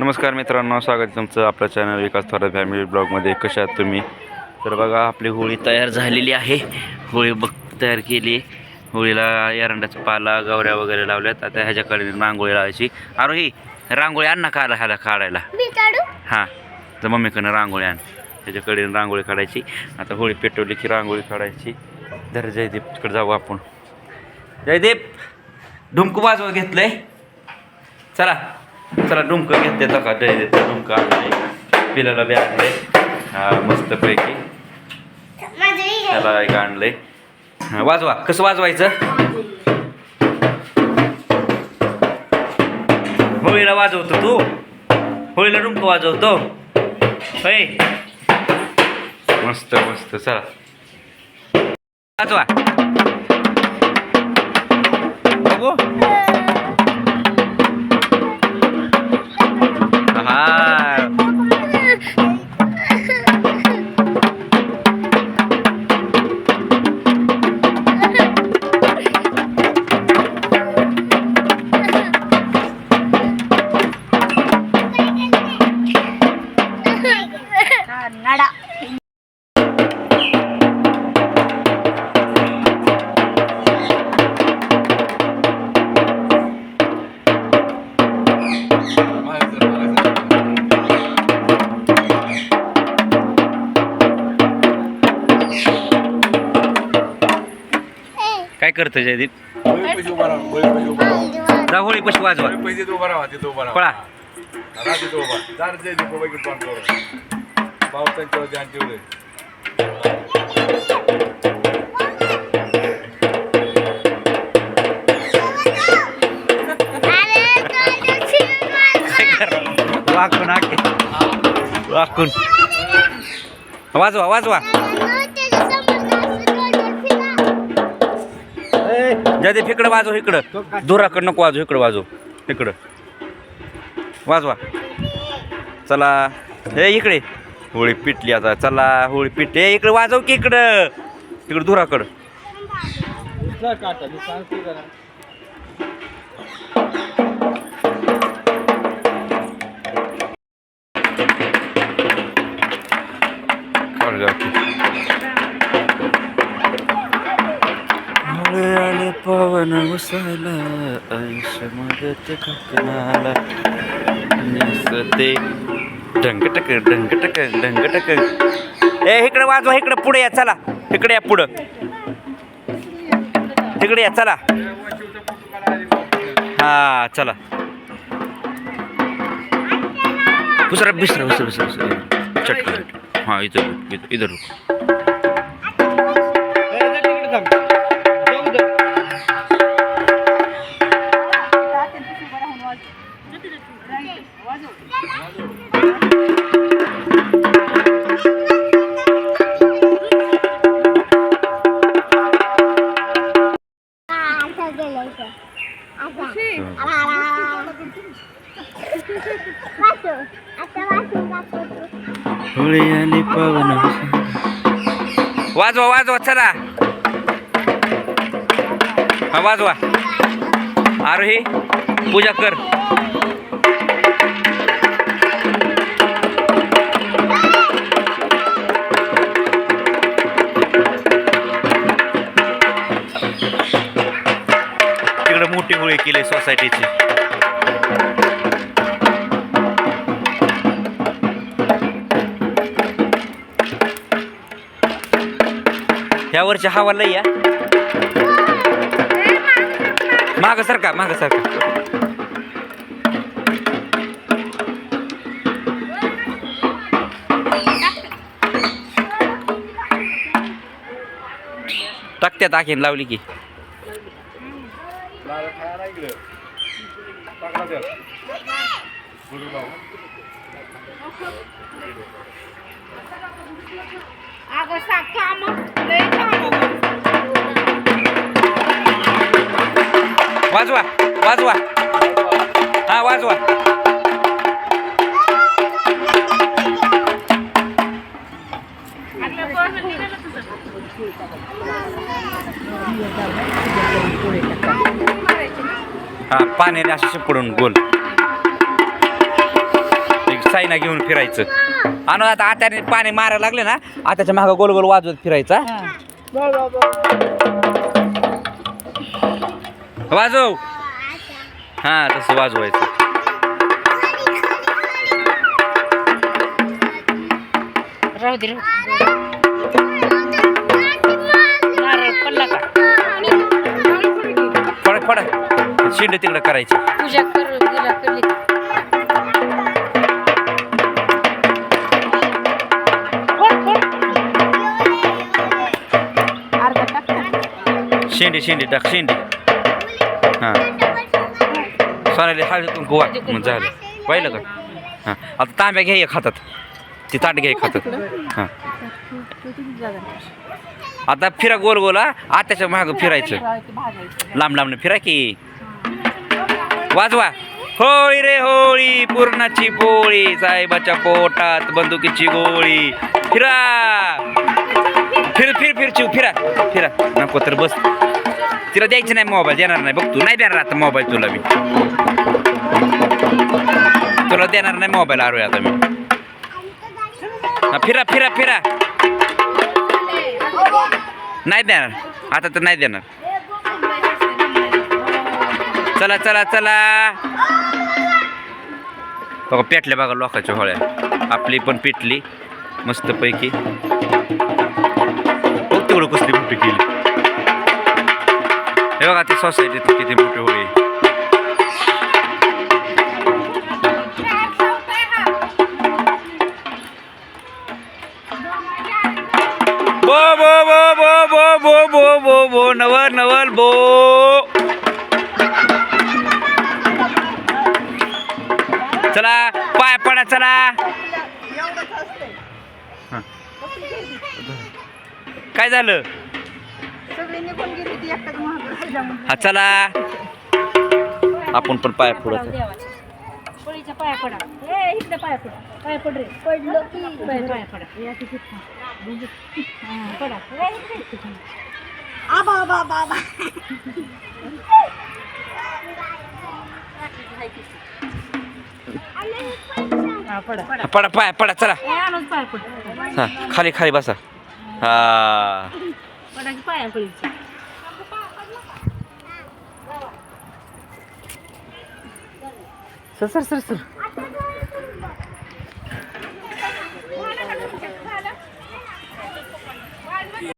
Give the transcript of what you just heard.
नमस्कार मित्रांनो स्वागत आहे तुमचं आपल्या चॅनल विकास थोरात फॅमिली ब्लॉगमध्ये कशा आहात तुम्ही? तर बघा आपली होळी तयार झालेली आहे. होळी बघ तयार केली होळीला एरंडाचा पाला गवऱ्या वगैरे लावल्यात. आता ह्याच्याकडे रांगोळी लावायची. आरोही रांगोळी आण ना काढा ह्याला काढायला. हां तर मम्मीकडनं रांगोळी आण. त्याच्याकडे रांगोळी काढायची. आता होळी पेटवली की रांगोळी काढायची. धर जयदीपकडे जाऊ आपण. जयदीप ढुमकू वाजवत घेतलंय. चला. चला डुमकं घेते का? जयदीप डुमकं आणलंय पिलाला बी आणलंय हा मस्तपैकी. माझं हे घे. त्याला एक आणलंय. वाजवा. कसं वाजवायचं? होळीला वाजवतो तू. होळीला डुमकं वाजवतो. होय. मस्त मस्त. चला. वाजवा. बघू. काय करतं जयदीप पैसे उभा राहा पैसे उभा राहा जा होळी पशी वाजवा पैसे उभा राहा तिथं उभा राहा पळा राहा तिथं उभा दार जे दीप वगैरे पान करू पावसांच्या ध्यान ठेवले वाकून आके वाकून वाजवा वाजवा जयदीप इकडं वाजव इकडं. धुराकडं नको वाजव इकडं वाजव. इकडं. वाजवा. चला. हे इकडे. होळी पिटली आता. चला होळी पिट हे इकडे वाजव की इकडं. इकडं धुराकडं आयुष्य मदत काकणाला नेसते ढंग टक ढंग टक ए इकडे वाजवा इकडे पुढे या चला. इकडे या पुढं. तिकडे या चला. हा चला. दुसरा बिसरा बिसरा बिसरा बिसरा चटकन हा इधर इथं इधर इधर रुक. वाजवा वाजवा चला. हा वाजवा. आरोही पूजा कर. तिकडे मोठे होळी केले सोसायटीचे ह्या वर्षी हवा लई या माग सारखा माग सारखा टाकत्यात टाकेन लावली की. Lara tá na igreja. Tá com a dela. Vou jogar Água sacama, deita água. Wazua, wazua. Ah, wazua. Agora eu हा पाण्याने असे शिपडून गोल. साईना घेऊन फिरायचं. आणि आता आत्याने पाणी मारायला लागले ना आताच्या मागं गोल गोल वाजवत फिरायचा वाजव. हा तसं वाजवायचं. राहू दे. शिंड तिकडं करायची. पूजा कर गेला करली अर्धा टाक. शेंडी शेंडी टाक शेंडी. हां. सोनाली हळदी कुंकू वाट मग झालं. पाहिलं का? हां. आता तांब्या घ्या एक हातात. ती ताट घ्या एक हातात. हां. आता फिरा गोल गोल आत्याच्या मागं फिरायचं. लांब लांबनं फिरा की. वाजवा. होळी रे होळी पूर्णाची पोळी साहेबाच्या पोटात बंदुकीची गोळी. फिरा. फिर फिर फिर चिव फिरा. फिरा. नको तर बस. तिला द्यायची नाही मोबाईल देणार नाही. बघ तू नाही देणार आता मोबाईल तुला मी. तुला देणार नाही मोबाईल आरोय आता मी. फिरा फिरा फिरा. नाही देणार. आता तर नाही देणार. चला चला चला. बघा पेटल्या बघा लोकांच्या होळ्या. आपली पण पेटली मस्तपैकी. बघ तेवढं कसली मोठी केली. हे बघा ते सोसायटीत किती मोठी होळी. बो बो बो बो बो बो बो बो बो नवल नवल बो. चला हं. काय झालं? हा चला. आपण पण पाय पुढं. पोळीच्या पाया पडा. ए इकडे पाया पडा. पाया पड रे. पडलो की. पाया पाया पडा. या तिथे हा, पडा. ए, इकडे. आबा बाबा बाबा हा, पडा. पाय पडा चला. हा खाली खाली बसा. हा. Sir sir sir sir.